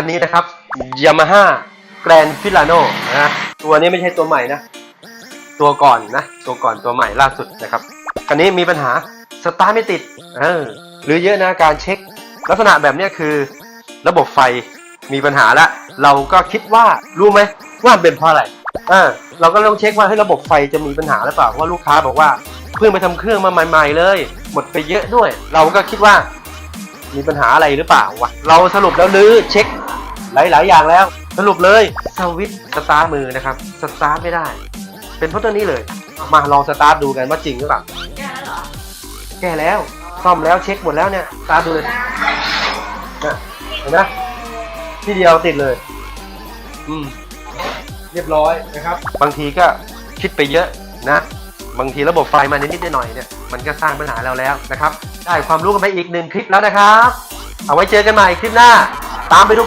คันนี้นะครับ Yamaha Grand Filano นะตัวนี้ไม่ใช่ตัวใหม่นะ ตัวก่อนนะ ตัวก่อนตัวใหม่ล่าสุดนะครับ คันนี้มีปัญหาสตาร์ทไม่ติดเออหรือเยอะนะการเช็ค ลักษณะแบบนี้คือ ระบบไฟมีปัญหาละเราก็คิดว่ารู้ไหมว่าเป็นเพราะอะไรเออเราก็ต้องเช็คว่าให้ระบบไฟจะมีปัญหาหรือเปล่าเพราะว่าลูกค้าบอกว่าเพิ่งไปทำเครื่องมาใหม่ ๆ เลย หมดไปเยอะด้วย เราก็คิดว่ามีปัญหาอะไรหรือเปล่าวะเราสรุปแล้วลื้อเช็ค หลายๆอย่างแล้ว สรุปเลยสวิตสตาร์ทมือนะครับสตาร์ทไม่ได้ เป็นเพราะตัวนี้เลยมาลองสตาร์ทดูกันว่าจริงหรือเปล่าแก้แล้วเหรอแก้แล้วซ่อมแล้วเช็คหมดแล้วเนี่ยตาดูเลยนะเห็นไหมที่เดียวติดเลย อืม เรียบร้อยนะครับ บางทีก็คิดไปเยอะนะ บางทีระบบไฟมานิดๆหน่อยๆเนี่ย มันก็สร้างปัญหาเราแล้วนะครับ ได้ความรู้กันไปอีกหนึ่งคลิปแล้วนะครับ เอาไว้เจอกันใหม่คลิปหน้า ตามไปดูกัน